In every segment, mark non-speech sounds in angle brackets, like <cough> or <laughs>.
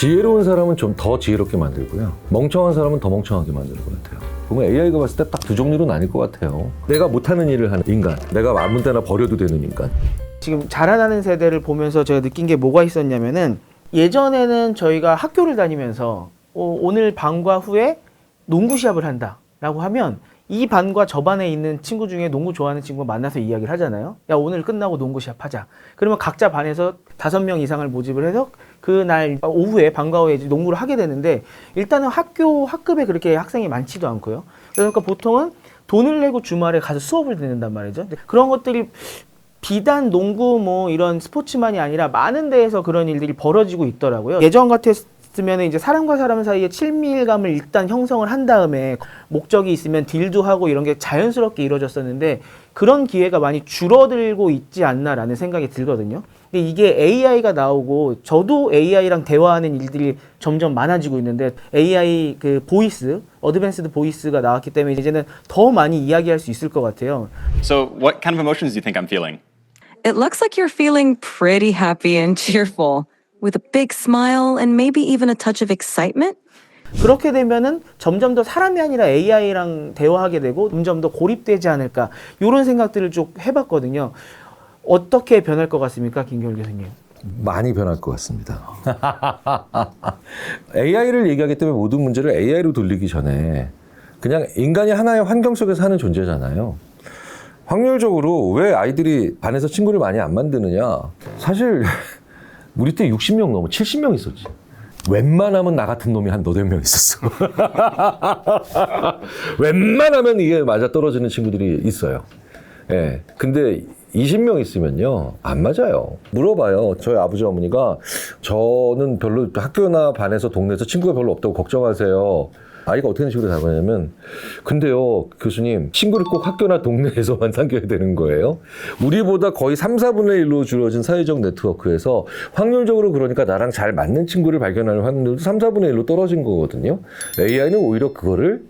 지혜로운 사람은 좀 더 지혜롭게 만들고요. 멍청한 사람은 더 멍청하게 만드는 것 같아요. 보면 AI가 봤을 때 딱 두 종류로 나뉠 것 같아요. 내가 못하는 일을 하는 인간, 내가 아무 데나 버려도 되는 인간. 지금 자라나는 세대를 보면서 제가 느낀 게 뭐가 있었냐면은 예전에는 저희가 학교를 다니면서 어, 오늘 반과 후에 농구 시합을 한다라고 하면 이 반과 저 반에 있는 친구 중에 농구 좋아하는 친구가 만나서 이야기를 하잖아요. 야 오늘 끝나고 농구 시합 하자. 그러면 각자 반에서 다섯 명 이상을 모집을 해서 그날 오후에 방과 후에 이제 농구를 하게 되는데 일단은 학교 학급에 그렇게 학생이 많지도 않고요. 그러니까 보통은 돈을 내고 주말에 가서 수업을 듣는단 말이죠. 그런 것들이 비단 농구 뭐 이런 스포츠만이 아니라 많은 데에서 그런 일들이 벌어지고 있더라고요. 예전 같았으면 이제 사람과 사람 사이에 친밀감을 일단 형성을 한 다음에 목적이 있으면 딜도 하고 이런 게 자연스럽게 이루어졌었는데 그런 기회가 많이 줄어들고 있지 않나라는 생각이 들거든요. 근데 이게 AI가 나오고 저도 AI랑 대화하는 일들이 점점 많아지고 있는데 AI 그 보이스, 어드밴스드 보이스가 나왔기 때문에 이제는 더 많이 이야기할 수 있을 것 같아요. So, what kind of emotions do you think I'm feeling? It looks like you're feeling pretty happy and cheerful, with a big smile and maybe even a touch of excitement. 그렇게 되면은 점점 더 사람이 아니라 AI랑 대화하게 되고 점점 더 고립되지 않을까 이런 생각들을 쭉 해봤거든요. 어떻게 변할 것 같습니까, 김겨울 교수님? 많이 변할 것 같습니다. <laughs> AI를 얘기하기 때문에 모든 문제를 AI로 돌리기 전에 그냥 인간이 하나의 환경 속에서 하는 존재잖아요. 확률적으로 왜 아이들이 반에서 친구를 많이 안 만드느냐? 사실 <laughs> 우리 때 60명 넘어 70명 있었지. 웬만하면 나 같은 놈이 한 너댓 명 있었어. <laughs> 웬만하면 이게 맞아 떨어지는 친구들이 있어요. 예. 근데 20명 있으면요, 안 맞아요. 물어봐요. 저희 아버지 어머니가 저는 별로 학교나 반에서 동네에서 친구가 별로 없다고 걱정하세요. 아이가 어떻게 식으로 답하냐면, 근데요, 교수님, 친구를 꼭 학교나 동네에서만 <laughs> 사귀어야 되는 거예요. 우리보다 거의 3, 4분의 1로 줄어진 사회적 네트워크에서 확률적으로 그러니까 나랑 잘 맞는 친구를 발견하는 확률도 3, 4분의 1로 떨어진 거거든요. AI는 오히려 그거를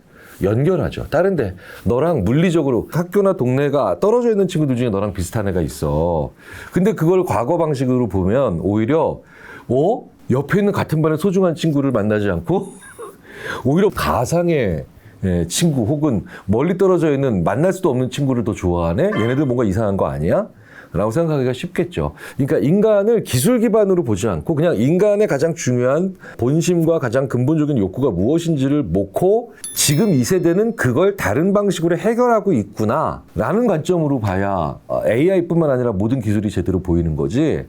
연결하죠. 다른데 너랑 물리적으로 학교나 동네가 떨어져 있는 친구들 중에 너랑 비슷한 애가 있어. 근데 그걸 과거 방식으로 보면 오히려 어 옆에 있는 같은 반의 소중한 친구를 만나지 않고 <laughs> 오히려 가상의 예, 친구 혹은 멀리 떨어져 있는 만날 수도 없는 친구를 더 좋아하네. 얘네들 뭔가 이상한 거 아니야? 라고 생각하기가 쉽겠죠. 그러니까 인간을 기술 기반으로 보지 않고 그냥 인간의 가장 중요한 본심과 가장 근본적인 욕구가 무엇인지를 놓고 지금 이 세대는 그걸 다른 방식으로 해결하고 있구나 라는 관점으로 봐야 AI뿐만 아니라 모든 기술이 제대로 보이는 거지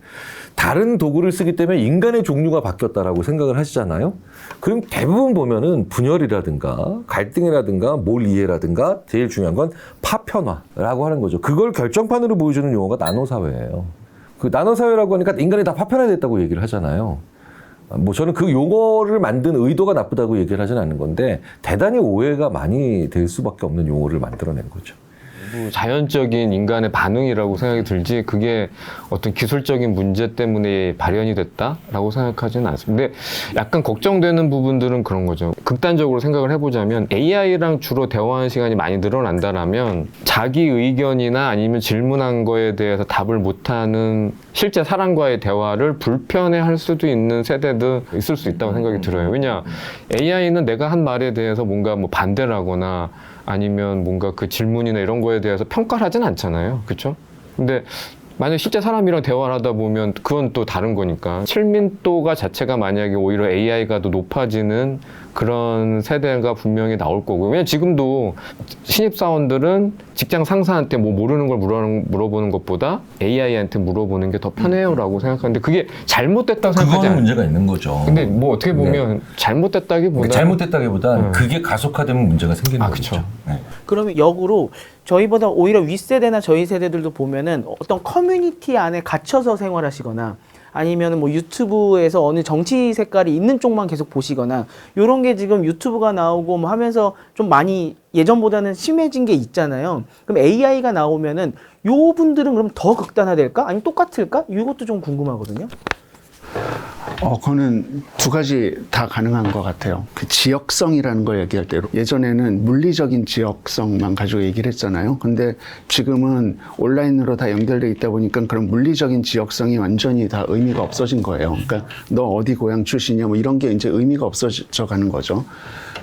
다른 도구를 쓰기 때문에 인간의 종류가 바뀌었다라고 생각을 하시잖아요. 그럼 대부분 보면은 분열이라든가 갈등이라든가 몰 이해라든가 제일 중요한 건 파편화라고 하는 거죠. 그걸 결정판으로 보여주는 용어가 나노 사회예요. 그 나노 사회라고 하니까 인간이 다 파편화됐다고 얘기를 하잖아요. 뭐 저는 그 용어를 만든 의도가 나쁘다고 얘기를 하지는 않는 건데 대단히 오해가 많이 될 수밖에 없는 용어를 만들어낸 거죠. 뭐 자연적인 인간의 반응이라고 생각이 들지 그게 어떤 기술적인 문제 때문에 발현이 됐다라고 생각하지는 않습니다. 근데 약간 걱정되는 부분들은 그런 거죠. 극단적으로 생각을 해보자면 AI랑 주로 대화하는 시간이 많이 늘어난다라면 자기 의견이나 아니면 질문한 거에 대해서 답을 못하는 실제 사람과의 대화를 불편해할 수도 있는 세대도 있을 수 있다고 생각이 들어요. 왜냐 AI는 내가 한 말에 대해서 뭔가 뭐 반대를 하거나 아니면 뭔가 그 질문이나 이런 거에 대해서 평가를 하진 않잖아요. 그렇죠? 근데 만약 실제 사람이랑 대화를 하다 보면 그건 또 다른 거니까 친밀도가 자체가 만약에 오히려 AI가 더 높아지는 그런 세대가 분명히 나올 거고 왜냐 면 지금도 신입사원들은 직장 상사한테 뭐 모르는 걸 물어보는, 물어보는 것보다 AI한테 물어보는 게 더 편해요라고 생각하는데 그게 잘못됐다고 생각하지 그거는 않아요. 문제가 있는 거죠. 근데 뭐 어떻게 보면 잘못됐다기보다 그러니까 잘못됐다기보다 그게 가속화되면 문제가 생기는 아, 거죠. 그쵸. 네. 그러면 역으로 저희보다 오히려 윗세대나 저희 세대들도 보면은 어떤 커뮤니티 안에 갇혀서 생활하시거나 아니면 뭐 유튜브에서 어느 정치 색깔이 있는 쪽만 계속 보시거나 요런 게 지금 유튜브가 나오고 뭐 하면서 좀 많이 예전보다는 심해진 게 있잖아요. 그럼 AI가 나오면은 요 분들은 그럼 더 극단화될까? 아니면 똑같을까? 이것도 좀 궁금하거든요. 어, 그거는 두 가지 다 가능한 것 같아요. 그 지역성이라는 걸 얘기할 때 예전에는 물리적인 지역성만 가지고 얘기를 했잖아요. 근데 지금은 온라인으로 다 연결돼 있다 보니까 그런 물리적인 지역성이 완전히 다 의미가 없어진 거예요. 그러니까 너 어디 고향 출신이야 뭐 이런 게 이제 의미가 없어져 가는 거죠.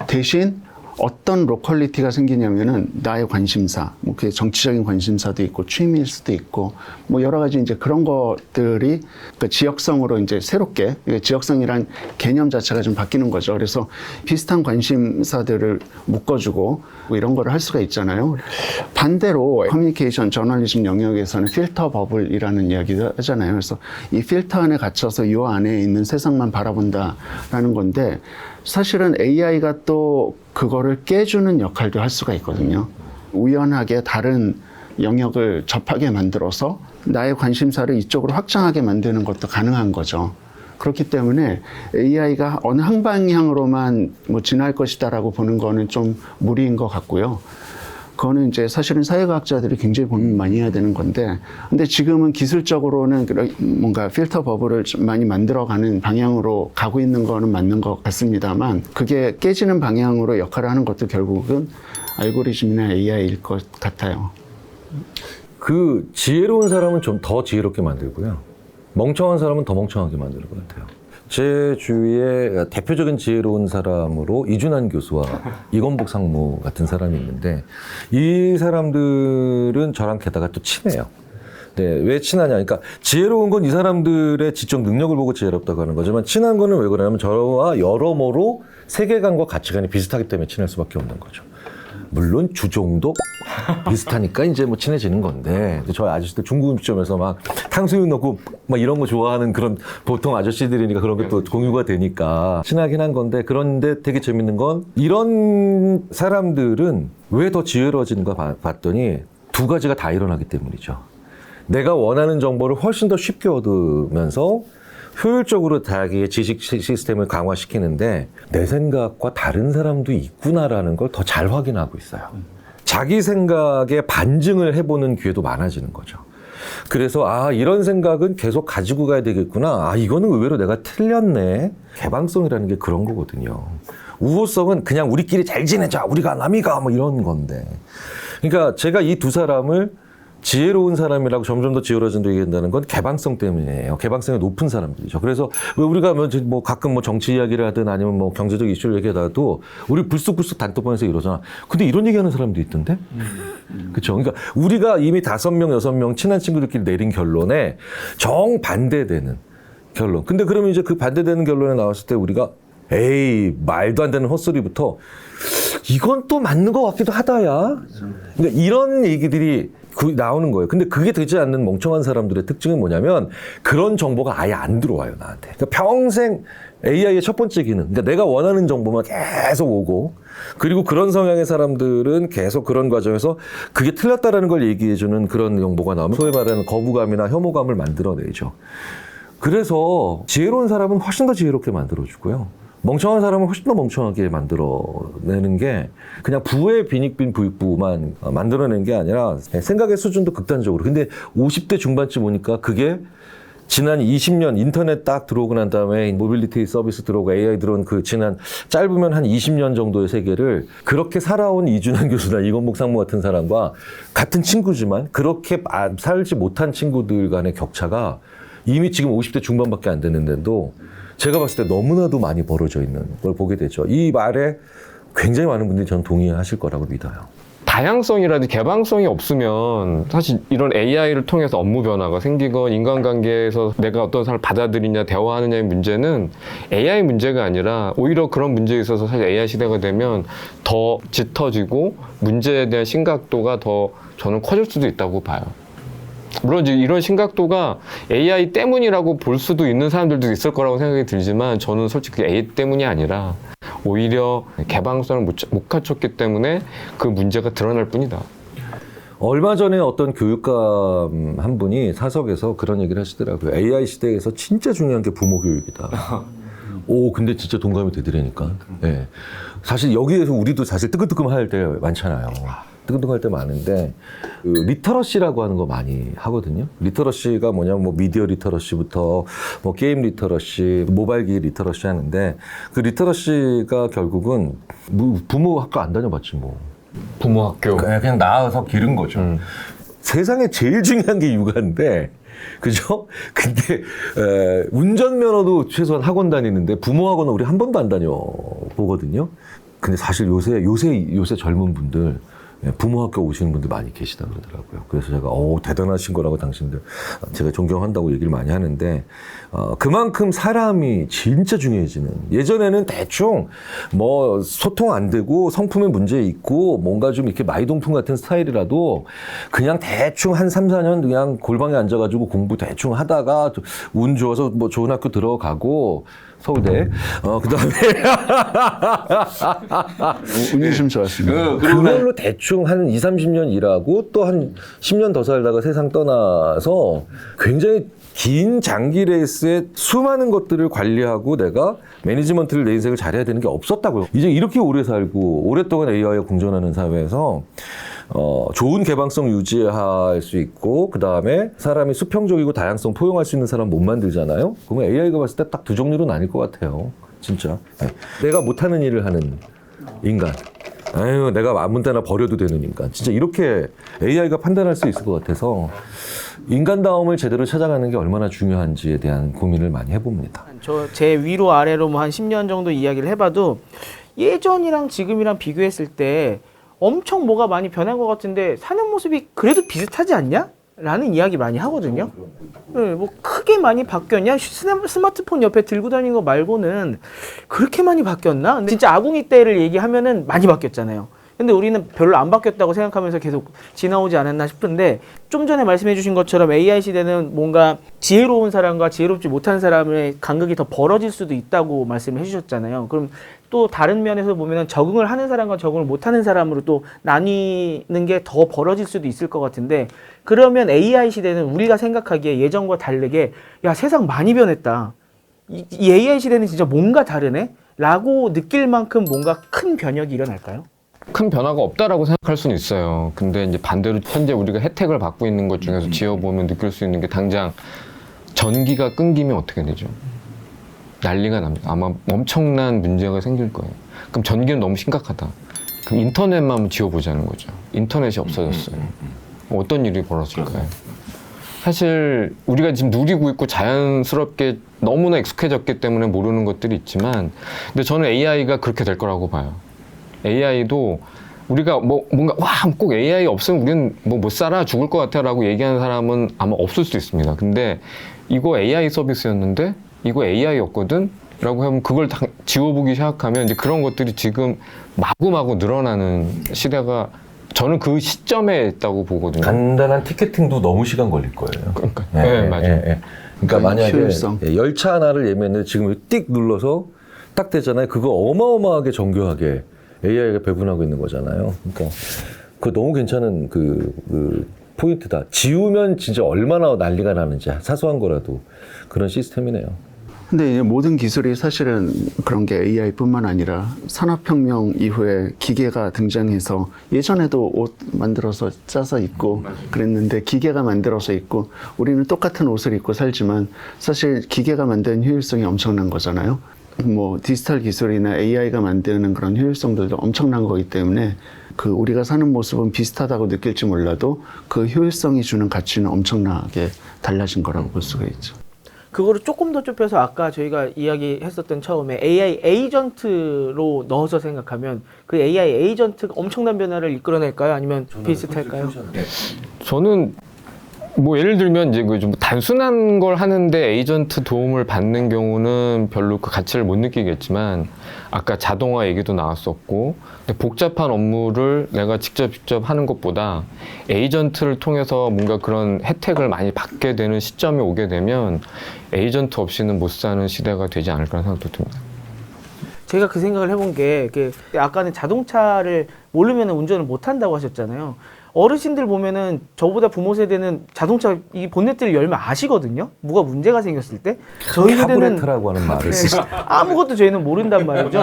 대신 어떤 로컬리티가 생기냐면은 나의 관심사, 뭐 그게 정치적인 관심사도 있고 취미일 수도 있고 뭐 여러 가지 이제 그런 것들이 그 지역성으로 이제 새롭게 지역성이란 개념 자체가 좀 바뀌는 거죠. 그래서 비슷한 관심사들을 묶어주고 뭐 이런 거를 할 수가 있잖아요. 반대로 커뮤니케이션 저널리즘 영역에서는 필터 버블이라는 이야기도 하잖아요. 그래서 이 필터 안에 갇혀서 이 안에 있는 세상만 바라본다라는 건데 사실은 AI가 또 그거를 깨주는 역할도 할 수가 있거든요. 우연하게 다른 영역을 접하게 만들어서 나의 관심사를 이쪽으로 확장하게 만드는 것도 가능한 거죠. 그렇기 때문에 AI가 어느 한 방향으로만 뭐 진화할 것이다라고 보는 거는 좀 무리인 것 같고요. 그거는 이제 사실은 사회과학자들이 굉장히 고민 많이 해야 되는 건데, 근데 지금은 기술적으로는 뭔가 필터 버블을 좀 많이 만들어가는 방향으로 가고 있는 거는 맞는 것 같습니다만, 그게 깨지는 방향으로 역할을 하는 것도 결국은 알고리즘이나 AI일 것 같아요. 그 지혜로운 사람은 좀 더 지혜롭게 만들고요. 멍청한 사람은 더 멍청하게 만드는 것 같아요. 제 주위에 대표적인 지혜로운 사람으로 이준환 교수와 <laughs> 이건복 상무 같은 사람이 있는데 이 사람들은 저랑 게다가 또 친해요. 네, 왜 친하냐? 그러니까 지혜로운 건 이 사람들의 지적 능력을 보고 지혜롭다고 하는 거지만 친한 거는 왜 그러냐면 저와 여러모로 세계관과 가치관이 비슷하기 때문에 친할 수밖에 없는 거죠. 물론 주종도 비슷하니까 이제 뭐 친해지는 건데 저희 아저씨들 중국 음식점에서 막 탕수육 넣고 막 이런 거 좋아하는 그런 보통 아저씨들이니까 그런 게 또 공유가 되니까 친하긴 한 건데 그런데 되게 재밌는 건 이런 사람들은 왜 더 지혜로워진가 봐- 봤더니 두 가지가 다 일어나기 때문이죠. 내가 원하는 정보를 훨씬 더 쉽게 얻으면서 효율적으로 자기의 지식 시- 시스템을 강화시키는데 내 생각과 다른 사람도 있구나라는 걸 더 잘 확인하고 있어요. 자기 생각에 반증을 해보는 기회도 많아지는 거죠. 그래서 아 이런 생각은 계속 가지고 가야 되겠구나. 아 이거는 의외로 내가 틀렸네. 개방성이라는 게 그런 거거든요. 우호성은 그냥 우리끼리 잘 지내자. 우리가 남이가 뭐 이런 건데. 그러니까 제가 이 두 사람을 지혜로운 사람이라고 점점 더 지혜로워진다고 얘기한다는 건 개방성 때문이에요. 개방성이 높은 사람들이죠. 그래서 왜 우리가 뭐, 저- 뭐 가끔 뭐 정치 이야기를 하든 아니면 뭐 경제적 이슈를 얘기하다도 우리 불쑥불쑥 단톡방에서 이러잖아. 근데 이런 얘기하는 사람도 있던데? 그렇죠. 그러니까 우리가 이미 다섯 명, 여섯 명 친한 친구들끼리 내린 결론에 정 반대되는 결론. 근데 그러면 이제 그 반대되는 결론에 나왔을 때 우리가 에이 말도 안 되는 헛소리부터 이건 또 맞는 것 같기도 하다야. 그러니까 이런 얘기들이 그- 나오는 거예요. 근데 그게 되지 않는 멍청한 사람들의 특징은 뭐냐면 그런 정보가 아예 안 들어와요 나한테. 그러니까 평생 AI의 첫 번째 기능. 그러니까 내가 원하는 정보만 계속 오고 그리고 그런 성향의 사람들은 계속 그런 과정에서 그게 틀렸다라는 걸 얘기해주는 그런 정보가 나오면 소위 말하는 거부감이나 혐오감을 만들어내죠. 그래서 지혜로운 사람은 훨씬 더 지혜롭게 만들어주고요. 멍청한 사람은 훨씬 더 멍청하게 만들어내는 게 그냥 부의 빈익빈 부익부만 만들어낸 게 아니라 생각의 수준도 극단적으로. 근데 50대 중반쯤 오니까 그게 지난 20년 인터넷 딱 들어오고 난 다음에 모빌리티 서비스 들어오고 AI 들어온 그 지난 짧으면 한 20년 정도의 세계를 그렇게 살아온 이준환 <laughs> 교수나 이건복 상무 같은 사람과 같은 친구지만 그렇게 아- 살지 못한 친구들 간의 격차가 이미 지금 50대 중반밖에 안 됐는데도 제가 봤을 때 너무나도 많이 벌어져 있는 걸 보게 되죠. 이 말에 굉장히 많은 분들이 저는 동의하실 거라고 믿어요. 다양성이라든지 개방성이 없으면 사실 이런 AI를 통해서 업무 변화가 생기건 인간관계에서 내가 어떤 사람을 받아들이냐 대화하느냐의 문제는 AI 문제가 아니라 오히려 그런 문제에 있어서 사실 AI 시대가 되면 더 짙어지고 문제에 대한 심각도가 더 저는 커질 수도 있다고 봐요. 물론 이제 이런 심각도가 AI 때문이라고 볼 수도 있는 사람들도 있을 거라고 생각이 들지만 저는 솔직히 AI 때문이 아니라 오히려 개방성을 못, 못 갖췄기 때문에 그 문제가 드러날 뿐이다. 얼마 전에 어떤 교육감 한 분이 사석에서 그런 얘기를 하시더라고요. AI 시대에서 진짜 중요한 게 부모 교육이다. <laughs> 오, 근데 진짜 동감이 되더라니까. 예. 사실 여기에서 우리도 사실 뜨끔뜨끔 할 때 많잖아요. 뜨끔뜨끔할 때 많은데 그 리터러시라고 하는 거 많이 하거든요. 리터러시가 뭐냐면 뭐 미디어 리터러시부터 뭐 게임 리터러시, 모바일기 리터러시 하는데 그 리터러시가 결국은 무- 부모 학교 안 다녀봤지 뭐. 부모 학교. 그냥, 그냥 나와서 기른 거죠. 세상에 제일 중요한 게 육아인데, 그죠? <laughs> 근데 에, 운전면허도 최소한 학원 다니는데 부모 학원은 우리 한 번도 안 다녀 보거든요. 근데 사실 요새 요새 요새 젊은 분들 예, 부모 학교 오시는 분들 많이 계시다 그러더라고요. 그래서 제가 어 대단하신 거라고 당신들 제가 존경한다고 얘기를 많이 하는데 어, 그만큼 사람이 진짜 중요해지는 예전에는 대충 뭐 소통 안 되고 성품에 문제 있고 뭔가 좀 이렇게 마이동풍 같은 스타일이라도 그냥 대충 한 3, 4년 그냥 골방에 앉아가지고 공부 대충 하다가 운 좋아서 뭐 좋은 학교 들어가고 서울대 어 그 다음에 운이 좀 좋았습니다. 그걸로 대충 한 2, 30년 일하고 또 한 10년 더 살다가 세상 떠나서 굉장히 긴 장기 레이스에 수많은 것들을 관리하고 내가 매니지먼트를 내 인생을 잘해야 되는 게 없었다고요. 이제 이렇게 오래 살고 오랫동안 AI와 공존하는 사회에서 어, 좋은 개방성 유지할 수 있고 그 다음에 사람이 수평적이고 다양성 포용할 수 있는 사람 못 만들잖아요. 그러면 AI가 봤을 때 딱 두 종류로 나뉠 것 같아요. 진짜. 네. 내가 못하는 일을 하는 인간. 아유, 내가 아무 데나 버려도 되는 인간. 진짜 이렇게 AI가 판단할 수 있을 것 같아서 인간다움을 제대로 찾아가는 게 얼마나 중요한지에 대한 고민을 많이 해봅니다. 저 제 위로 아래로 뭐 한 10년 정도 이야기를 해봐도 예전이랑 지금이랑 비교했을 때 엄청 뭐가 많이 변한 것 같은데 사는 모습이 그래도 비슷하지 않냐? 라는 이야기 많이 하거든요. 네, 뭐 크게 많이 바뀌었냐? 스마- 스마트폰 옆에 들고 다니는 거 말고는 그렇게 많이 바뀌었나? 근데 진짜 아궁이 때를 얘기하면은 많이 바뀌었잖아요. 근데 우리는 별로 안 바뀌었다고 생각하면서 계속 지나오지 않았나 싶은데 좀 전에 말씀해 주신 것처럼 AI 시대는 뭔가 지혜로운 사람과 지혜롭지 못한 사람의 간극이 더 벌어질 수도 있다고 말씀을 해주셨잖아요. 그럼 또 다른 면에서 보면 적응을 하는 사람과 적응을 못하는 사람으로 또 나뉘는 게 더 벌어질 수도 있을 것 같은데 그러면 AI 시대는 우리가 생각하기에 예전과 다르게 야 세상 많이 변했다. 이, 이 AI 시대는 진짜 뭔가 다르네? 라고 느낄 만큼 뭔가 큰 변혁이 일어날까요? 큰 변화가 없다라고 생각할 수는 있어요. 근데 이제 반대로 현재 우리가 혜택을 받고 있는 것 중에서 지어보면 느낄 수 있는 게 당장 전기가 끊기면 어떻게 되죠? 난리가 납니다. 아마 엄청난 문제가 생길 거예요. 그럼 전기는 너무 심각하다. 그럼 인터넷만 지워보자는 거죠. 인터넷이 없어졌어요. 어떤 일이 벌어질까요? 사실 우리가 지금 누리고 있고 자연스럽게 너무나 익숙해졌기 때문에 모르는 것들이 있지만 근데 저는 AI가 그렇게 될 거라고 봐요. AI도 우리가 뭐 뭔가 와 꼭 AI 없으면 우리는 뭐 못 살아 죽을 것 같아라고 얘기하는 사람은 아마 없을 수 있습니다. 근데 이거 AI 서비스였는데 이거 AI였거든. 라고 하면 그걸 다 지워보기 시작하면 이제 그런 것들이 지금 마구마구 늘어나는 시대가 저는 그 시점에 있다고 보거든요. 간단한 티켓팅도 너무 시간 걸릴 거예요. 그러니까. 네, 맞아요. 그러니까 그러니까 만약에 효율성. 예, 열차 하나를 예매했는데 지금 띡 눌러서 딱 되잖아요. 그거 어마어마하게 정교하게 AI가 배분하고 있는 거잖아요. 그러니까 그거 너무 괜찮은 그, 그 포인트다. 지우면 진짜 얼마나 난리가 나는지 사소한 거라도 그런 시스템이네요. 근데 이제 모든 기술이 사실은 그런 게 AI뿐만 아니라 산업혁명 이후에 기계가 등장해서 예전에도 옷 만들어서 짜서 입고 그랬는데 기계가 만들어서 입고 우리는 똑같은 옷을 입고 살지만 사실 기계가 만드는 효율성이 엄청난 거잖아요. 뭐 디지털 기술이나 AI가 만드는 그런 효율성들도 엄청난 거기 때문에 그 우리가 사는 모습은 비슷하다고 느낄지 몰라도 그 효율성이 주는 가치는 엄청나게 달라진 거라고 볼 수가 있죠. 그거를 조금 더 좁혀서 아까 저희가 이야기했었던 처음에 AI 에이전트로 넣어서 생각하면 그 AI 에이전트가 엄청난 변화를 이끌어낼까요? 아니면 비슷할까요? 저는 뭐 예를 들면 이제 그 좀 단순한 걸 하는데 에이전트 도움을 받는 경우는 별로 그 가치를 못 느끼겠지만 아까 자동화 얘기도 나왔었고 복잡한 업무를 내가 직접 직접 하는 것보다 에이전트를 통해서 뭔가 그런 혜택을 많이 받게 되는 시점이 오게 되면 에이전트 없이는 못 사는 시대가 되지 않을까 생각도 듭니다. 제가 그 생각을 해본 게그 아까는 자동차를 모르면 운전을 못 한다고 하셨잖아요. 어르신들 보면은 저보다 부모 세대는 자동차 이 본네트를 열면 아시거든요. 뭐가 문제가 생겼을 때 저희 세대는 카브레트라고 하는 말을 쓰죠. <laughs> 아무것도 저희는 모른단 말이죠.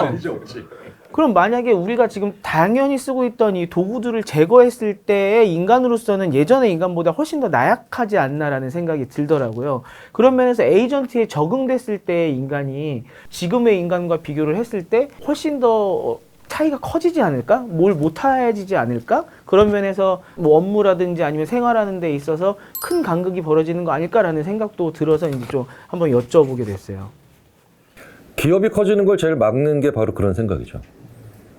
그럼 만약에 우리가 지금 당연히 쓰고 있던 이 도구들을 제거했을 때의 인간으로서는 예전의 인간보다 훨씬 더 나약하지 않나라는 생각이 들더라고요. 그런 면에서 에이전트에 적응됐을 때의 인간이 지금의 인간과 비교를 했을 때 훨씬 더 차이가 커지지 않을까? 뭘 못해지지 않을까? 그런 면에서 뭐 업무라든지 아니면 생활하는 데 있어서 큰 간극이 벌어지는 거 아닐까라는 생각도 들어서 이제 좀 한번 여쭤보게 됐어요. 기업이 커지는 걸 제일 막는 게 바로 그런 생각이죠.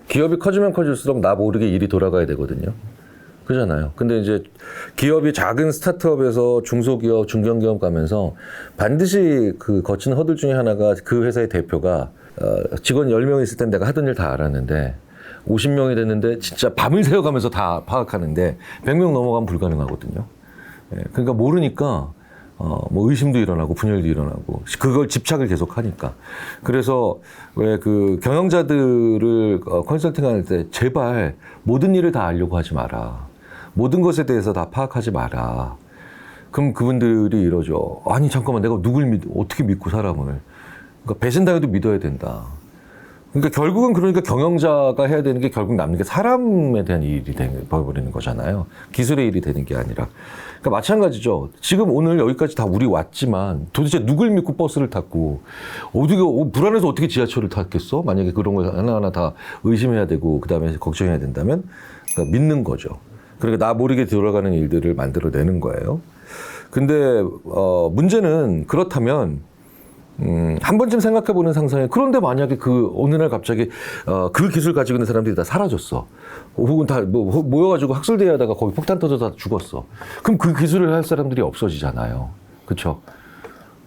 기업이 커지면 커질수록 나 모르게 일이 돌아가야 되거든요. 그잖아요. 근데 이제 기업이 작은 스타트업에서 중소기업, 중견기업 가면서 반드시 그 거친 허들 중에 하나가 그 회사의 대표가 어, 직원 10명 있을 땐 내가 하던 일 다 알았는데 50명이 됐는데 진짜 밤을 새워가면서 다 파악하는데 100명 넘어가면 불가능하거든요. 예, 그러니까 모르니까 어, 뭐 의심도 일어나고 분열도 일어나고 그걸 집착을 계속 하니까 그래서 왜 그 경영자들을 어, 컨설팅할 때 제발 모든 일을 다 알려고 하지 마라 모든 것에 대해서 다 파악하지 마라 그럼 그분들이 이러죠 아니 잠깐만 내가 누굴 믿 어떻게 믿고 사람을 그러니까 배신당해도 믿어야 된다 그러니까 결국은 그러니까 경영자가 해야 되는 게 결국 남는 게 사람에 대한 일이 되버리는 거잖아요. 기술의 일이 되는 게 아니라. 그러니까 마찬가지죠. 지금 오늘 여기까지 다 우리 왔지만 도대체 누굴 믿고 버스를 탔고 어떻게 어, 불안해서 어떻게 지하철을 탔겠어? 만약에 그런 걸 하나하나 다 의심해야 되고 그다음에 걱정해야 된다면 그러니까 믿는 거죠. 그러니까 나 모르게 돌아가는 일들을 만들어내는 거예요. 근데 어, 문제는 그렇다면 음, 한 번쯤 생각해보는 상상에 그런데 만약에 그 어느 날 갑자기 어, 그 기술 가지고 있는 사람들이 다 사라졌어. 혹은 다 뭐, 모여가지고 학술대회 하다가 거기 폭탄 터져서 다 죽었어. 그럼 그 기술을 할 사람들이 없어지잖아요. 그쵸?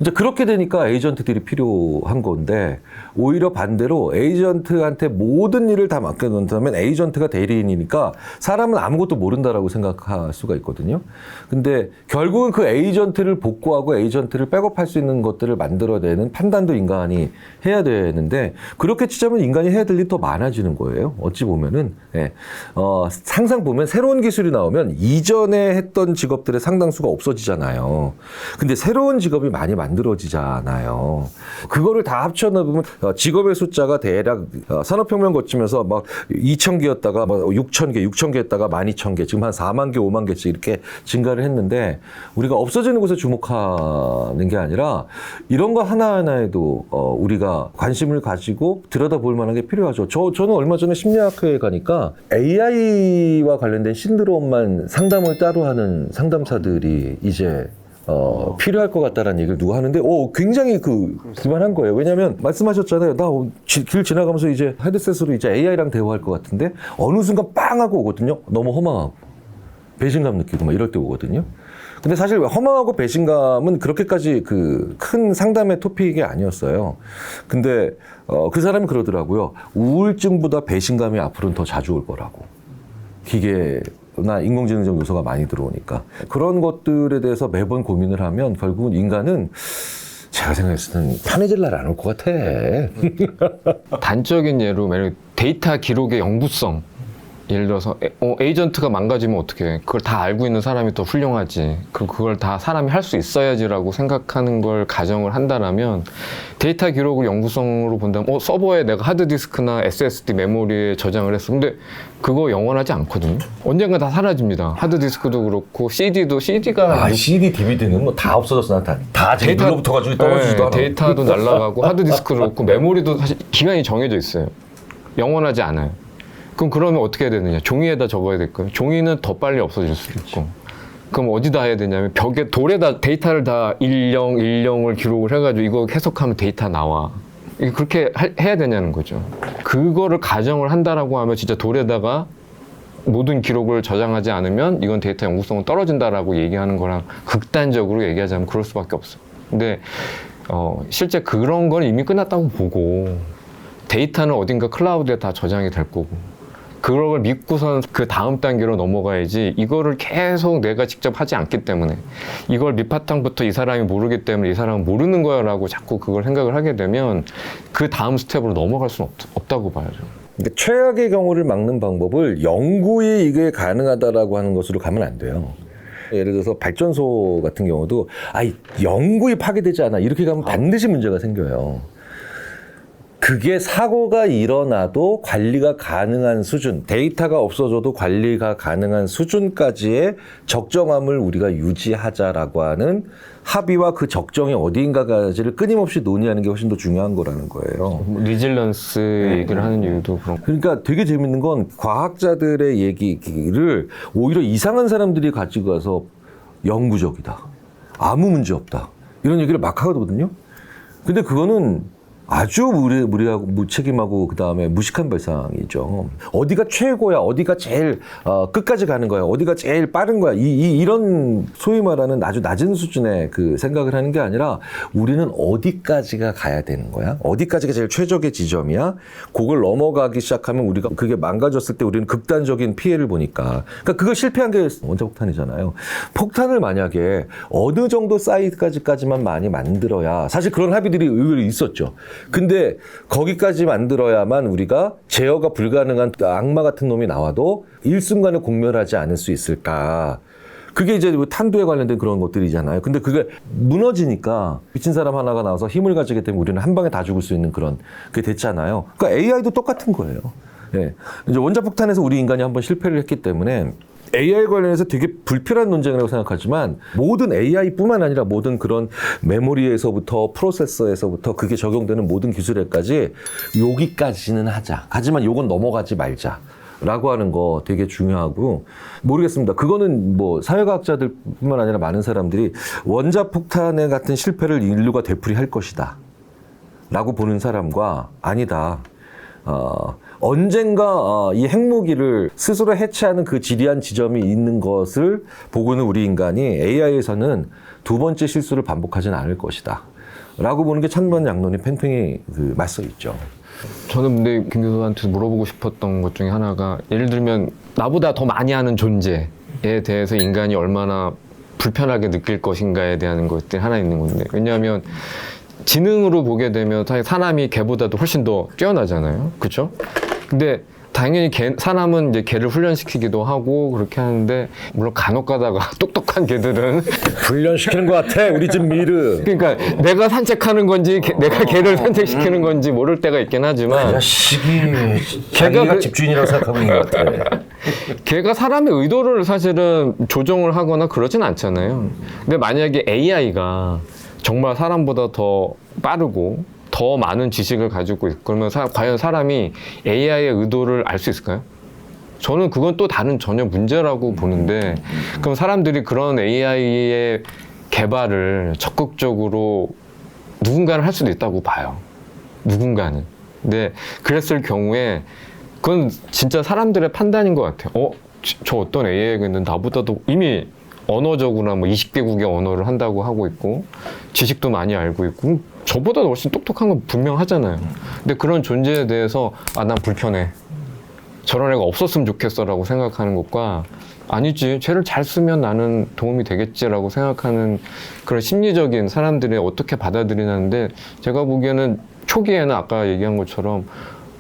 이제 그렇게 되니까 에이전트들이 필요한 건데 오히려 반대로 에이전트한테 모든 일을 다 맡겨놓는다면 에이전트가 대리인이니까 사람은 아무것도 모른다라고 생각할 수가 있거든요. 근데 결국은 그 에이전트를 복구하고 에이전트를 백업할 수 있는 것들을 만들어내는 판단도 인간이 해야 되는데 그렇게 치자면 인간이 해야 될 일이 더 많아지는 거예요. 어찌 보면은 예. 어, 항상 보면 새로운 기술이 나오면 이전에 했던 직업들의 상당수가 없어지잖아요. 근데 새로운 직업이 많이 만들어지잖아요. 그거를 다 합쳐놓으면 어, 직업의 숫자가 대략 어, 산업혁명 거치면서 막 2천 개였다가 막 6천 개, 6천 개였다가 12,000개, 지금 한 4만 개, 5만 개씩 이렇게 증가를 했는데 우리가 없어지는 곳에 주목하는 게 아니라 이런 거 하나하나에도 어, 우리가 관심을 가지고 들여다볼 만한 게 필요하죠. 저, 저는 얼마 전에 심리학회에 가니까 AI와 관련된 신드롬만 상담을 따로 하는 상담사들이 이제 어, 필요할 것 같다라는 얘기를 누가 하는데, 오, 굉장히 그, 기만한 거예요. 왜냐면, 말씀하셨잖아요. 나 길 지나가면서 이제 헤드셋으로 이제 AI랑 대화할 것 같은데, 어느 순간 빵! 하고 오거든요. 너무 허망하고. 배신감 느끼고 막 이럴 때 오거든요. 근데 사실 허망하고 배신감은 그렇게까지 그 큰 상담의 토픽이 아니었어요. 근데 어, 그 사람이 그러더라고요. 우울증보다 배신감이 앞으로는 더 자주 올 거라고. 기계 나 인공지능적 요소가 많이 들어오니까 그런 것들에 대해서 매번 고민을 하면 결국은 인간은 제가 생각했을 때는 편해질 날 안 올 것 같아. 단적인 예로 만약 데이터 기록의 영구성 예를 들어서 에, 어, 에이전트가 망가지면 어떻게 그걸 다 알고 있는 사람이 더 훌륭하지 그 그걸 다 사람이 할 수 있어야지라고 생각하는 걸 가정을 한다라면 데이터 기록을 영구성으로 본다면 어 서버에 내가 하드디스크나 SSD 메모리에 저장을 했어 근데 그거 영원하지 않거든요 언젠가 다 사라집니다 하드디스크도 그렇고 CD도 CD가 아, CD, DVD는 뭐 다 없어졌어. 다, 다 제일 눌러붙어가지고 떨어지지도 네, 않아. 데이터도 날라가고 하드디스크도 그렇고 메모리도 사실 기간이 정해져 있어요. 영원하지 않아요. 그럼 그러면 어떻게 해야 되느냐? 종이에다 적어야 될까요? 종이는 더 빨리 없어질 수도 있고. 그럼 어디다 해야 되냐면 벽에 돌에다 데이터를 다 일령 일령을 기록을 해가지고 이거 해석하면 데이터 나와. 이게 그렇게 하- 해야 되냐는 거죠. 그거를 가정을 한다라고 하면 진짜 돌에다가 모든 기록을 저장하지 않으면 이건 데이터 영구성은 떨어진다라고 얘기하는 거랑 극단적으로 얘기하자면 그럴 수밖에 없어. 근데 어, 실제 그런 건 이미 끝났다고 보고 데이터는 어딘가 클라우드에 다 저장이 될 거고 그걸 믿고선 그 다음 단계로 넘어가야지 이거를 계속 내가 직접 하지 않기 때문에 이걸 밑바탕부터 이 사람이 모르기 때문에 이 사람은 모르는 거야라고 자꾸 그걸 생각을 하게 되면 그 다음 스텝으로 넘어갈 수는 없, 다고 봐야죠. 그러니까 최악의 경우를 막는 방법을 영구히 이게 가능하다라고 하는 것으로 가면 안 돼요. 예를 들어서 발전소 같은 경우도 아 영구히 파괴되지 않아 이렇게 가면 반드시 문제가 생겨요. 그게 사고가 일어나도 관리가 가능한 수준, 데이터가 없어져도 관리가 가능한 수준까지의 적정함을 우리가 유지하자라고 하는 합의와 그 적정이 어디인가까지를 끊임없이 논의하는 게 훨씬 더 중요한 거라는 거예요. 뭐 리질런스 얘기를 하는 이유도 그런 거. 그러니까 되게 재밌는 건 과학자들의 얘기를 오히려 이상한 사람들이 가지고 가서 영구적이다. 아무 문제 없다. 이런 얘기를 막 하거든요. 근데 그거는 아주 무리, 무리하고 무책임하고 그 다음에 무식한 발상이죠. 어디가 최고야, 어디가 제일 어, 끝까지 가는 거야, 어디가 제일 빠른 거야. 이, 이 이런 소위 말하는 아주 낮은 수준의 그 생각을 하는 게 아니라 우리는 어디까지가 가야 되는 거야, 어디까지가 제일 최적의 지점이야. 그걸 넘어가기 시작하면 우리가 그게 망가졌을 때 우리는 극단적인 피해를 보니까. 그러니까 그걸 실패한 게 원자 폭탄이잖아요. 폭탄을 만약에 어느 정도 사이즈까지까지만 많이 만들어야 사실 그런 합의들이 의외로 있었죠. 근데 거기까지 만들어야만 우리가 제어가 불가능한 악마 같은 놈이 나와도 일순간에 공멸하지 않을 수 있을까. 그게 이제 뭐 탄두에 관련된 그런 것들이잖아요. 근데 그게 무너지니까 미친 사람 하나가 나와서 힘을 가지기 때문에 우리는 한 방에 다 죽을 수 있는 그런 그게 됐잖아요. 그러니까 AI도 똑같은 거예요. 예. 이제 원자폭탄에서 우리 인간이 한번 실패를 했기 때문에 AI 관련해서 되게 불필요한 논쟁이라고 생각하지만 모든 AI뿐만 아니라 모든 그런 메모리에서부터 프로세서에서부터 그게 적용되는 모든 기술에까지 여기까지는 하자. 하지만 요건 넘어가지 말자. 라고 하는 거 되게 중요하고 모르겠습니다. 그거는 뭐 사회과학자들뿐만 아니라 많은 사람들이 원자 폭탄의 같은 실패를 인류가 되풀이할 것이다. 라고 보는 사람과 아니다. 어, 언젠가 어, 이 핵무기를 스스로 해체하는 그 지리한 지점이 있는 것을 보고는 우리 인간이 AI에서는 두 번째 실수를 반복하지는 않을 것이다. 라고 보는 게 천번양론이 팽팽히 그 맞서 있죠. 저는 근데 김 교수한테 물어보고 싶었던 것 중에 하나가 예를 들면 나보다 더 많이 하는 존재에 대해서 인간이 얼마나 불편하게 느낄 것인가에 대한 것들이 하나 있는 건데 왜냐하면 지능으로 보게 되면 사실 사람이 개보다도 훨씬 더 뛰어나잖아요 그렇죠? 근데 당연히 개, 사람은 이제 개를 훈련시키기도 하고 그렇게 하는데 물론 간혹 가다가 <laughs> 똑똑한 개들은 <laughs> 훈련시키는 것 같아, 우리 집 미르. 그러니까 내가 산책하는 건지 개- 내가 개를 산책시키는 건지 모를 때가 있긴 하지만 걔가 자기가 그- 집주인이라고 생각하고 있는 것 같아. <laughs> 걔가 사람의 의도를 사실은 조정을 하거나 그러진 않잖아요. 근데 만약에 AI가 정말 사람보다 더 빠르고 더 많은 지식을 가지고 있고 그러면 사- 과연 사람이 AI의 의도를 알 수 있을까요? 저는 그건 또 다른 전혀 문제라고 보는데 그럼 사람들이 그런 AI의 개발을 적극적으로 누군가는 할 수도 있다고 봐요. 누군가는. 근데 그랬을 경우에 그건 진짜 사람들의 판단인 것 같아요. 어, 지- 저 어떤 AI가 있는데 나보다도 이미 언어적으로나 뭐 20개국의 언어를 한다고 하고 있고 지식도 많이 알고 있고 저보다 훨씬 똑똑한 건 분명하잖아요. 근데 그런 존재에 대해서 아, 난 불편해. 저런 애가 없었으면 좋겠어라고 생각하는 것과 아니지 쟤를 잘 쓰면 나는 도움이 되겠지라고 생각하는 그런 심리적인 사람들이 어떻게 받아들이는데 제가 보기에는 초기에는 아까 얘기한 것처럼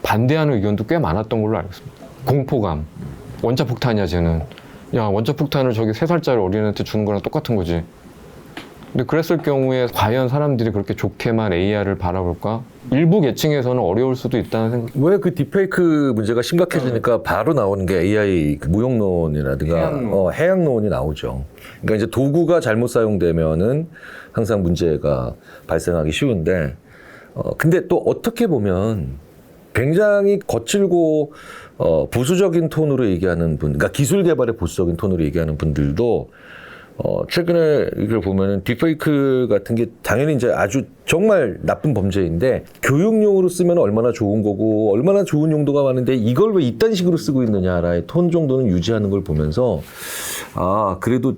반대하는 의견도 꽤 많았던 걸로 알고 있습니다. 공포감. 원자 폭탄이야 쟤는. 야 원자 폭탄을 저기 세 살짜리 어린애한테 주는 거랑 똑같은 거지. 근데 그랬을 경우에 과연 사람들이 그렇게 좋게만 AI를 바라볼까? 일부 계층에서는 어려울 수도 있다는 생각. 왜 그 딥페이크 문제가 심각해지니까 바로 나오는 게 AI 그 무용론이라든가 해양론. 어, 해양론이 나오죠. 그러니까 이제 도구가 잘못 사용되면은 항상 문제가 발생하기 쉬운데, 어, 근데 또 어떻게 보면 굉장히 거칠고 어, 보수적인 톤으로 얘기하는 분, 그러니까 기술 개발의 보수적인 톤으로 얘기하는 분들도 어, 최근에 이걸 보면은 딥페이크 같은 게 당연히 이제 아주 정말 나쁜 범죄인데 교육용으로 쓰면 얼마나 좋은 거고 얼마나 좋은 용도가 많은데 이걸 왜 이딴 식으로 쓰고 있느냐라의 톤 정도는 유지하는 걸 보면서 아, 그래도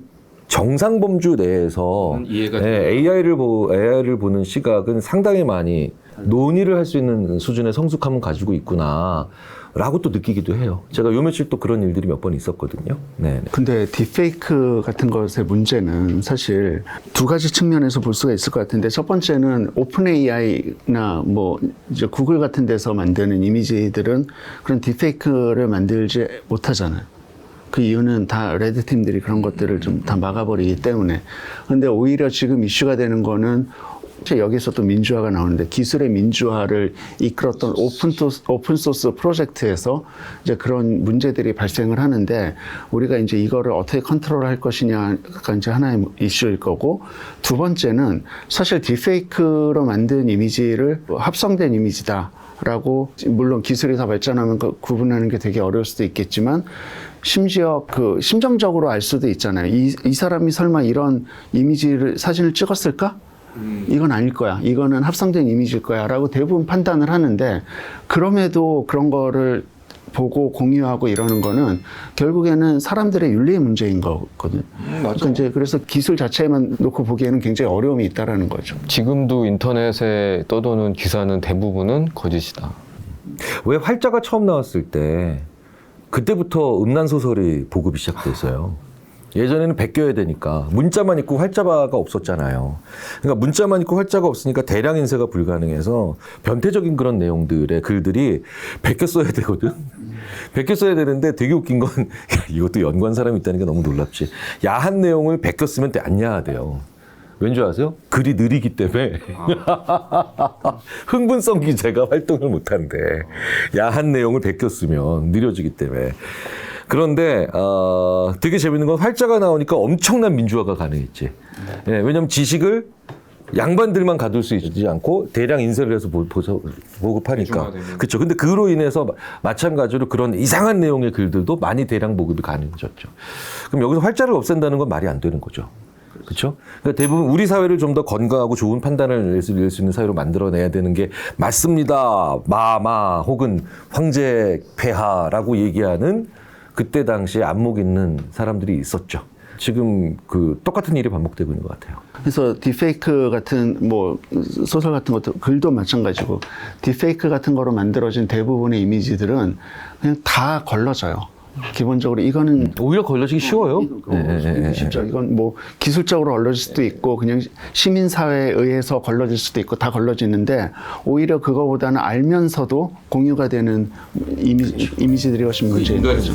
정상 범주 내에서 음, 이해가 예, AI를 보 AI를 보는 시각은 상당히 많이 논의를 할 수 있는 수준의 성숙함은 가지고 있구나. 라고 또 느끼기도 해요. 제가 요 며칠 또 그런 일들이 몇 번 있었거든요. 네. 네. 근데 딥페이크 같은 것의 문제는 사실 두 가지 측면에서 볼 수가 있을 것 같은데 첫 번째는 오픈 AI나 뭐 이제 구글 같은 데서 만드는 이미지들은 그런 딥페이크를 만들지 못하잖아요. 그 이유는 다 레드 팀들이 그런 것들을 좀 다 막아버리기 때문에. 근데 오히려 지금 이슈가 되는 거는 여기서 또 민주화가 나오는데 기술의 민주화를 이끌었던 오픈 소스, 오픈 소스 프로젝트에서 이제 그런 문제들이 발생을 하는데 우리가 이제 이거를 어떻게 컨트롤할 것이냐가 이제 하나의 이슈일 거고 두 번째는 사실 딥페이크로 만든 이미지를 합성된 이미지다. 라고 물론 기술이 더 발전하면 그 구분하는 게 되게 어려울 수도 있겠지만 심지어 그 심정적으로 알 수도 있잖아요. 이, 이 사람이 설마 이런 이미지를 사진을 찍었을까? 이건 아닐 거야. 이거는 합성된 이미지일 거야. 라고 대부분 판단을 하는데 그럼에도 그런 거를 보고 공유하고 이러는 거는 결국에는 사람들의 윤리의 문제인 거거든. 그러니까 이제 그래서 기술 자체만 놓고 보기에는 굉장히 어려움이 있다라는 거죠. 지금도 인터넷에 떠도는 기사는 대부분은 거짓이다. 왜 활자가 처음 나왔을 때 그때부터 음란 소설이 보급이 시작됐어요. 예전에는 베껴야 되니까 문자만 있고 활자가 없었잖아요. 그러니까 문자만 있고 활자가 없으니까 대량 인쇄가 불가능해서 변태적인 그런 내용들의 글들이 베껴 써야 되거든. <laughs> 베껴 써야 되는데 되게 웃긴 건 <laughs> 야, 이것도 연구한 사람이 있다는 게 너무 놀랍지. 야한 내용을 베껴 쓰면 안 야하대요. 왠줄 아세요? 글이 느리기 때문에 <laughs> 흥분성 기제가 활동을 못한대. 야한 내용을 베껴 쓰면 느려지기 때문에. 그런데 어, 되게 재밌는 건 활자가 나오니까 엄청난 민주화가 가능했지. 예, 왜냐하면 지식을 양반들만 가둘 수 있지 않고 대량 인쇄를 해서 보, 보, 보급하니까. 그렇죠. 근데 그로 인해서 마- 마찬가지로 그런 이상한 내용의 글들도 많이 대량 보급이 가능해졌죠. 그럼 여기서 활자를 없앤다는 건 말이 안 되는 거죠. 그렇죠? 그러니까 대부분 우리 사회를 좀 더 건강하고 좋은 판단을 낼수 있는 사회로 만들어내야 되는 게 맞습니다. 마마 혹은 황제 폐하라고 얘기하는 그때 당시에 안목 있는 사람들이 있었죠. 지금 그 똑같은 일이 반복되고 있는 것 같아요. 그래서 딥페이크 같은 뭐 소설 같은 것도 글도 마찬가지고 딥페이크 같은 거로 만들어진 대부분의 이미지들은 그냥 다 걸러져요. 기본적으로 이거는 오히려 걸러지기 쉬워요. 예, 예, 예, 예. 진짜 이건 뭐 기술적으로 걸러질 수도 있고 그냥 시민 사회에 의해서 걸러질 수도 있고 다 걸러지는데 오히려 그거보다는 알면서도 공유가 되는 이미지, 이미지들이 훨씬 문제인 거죠.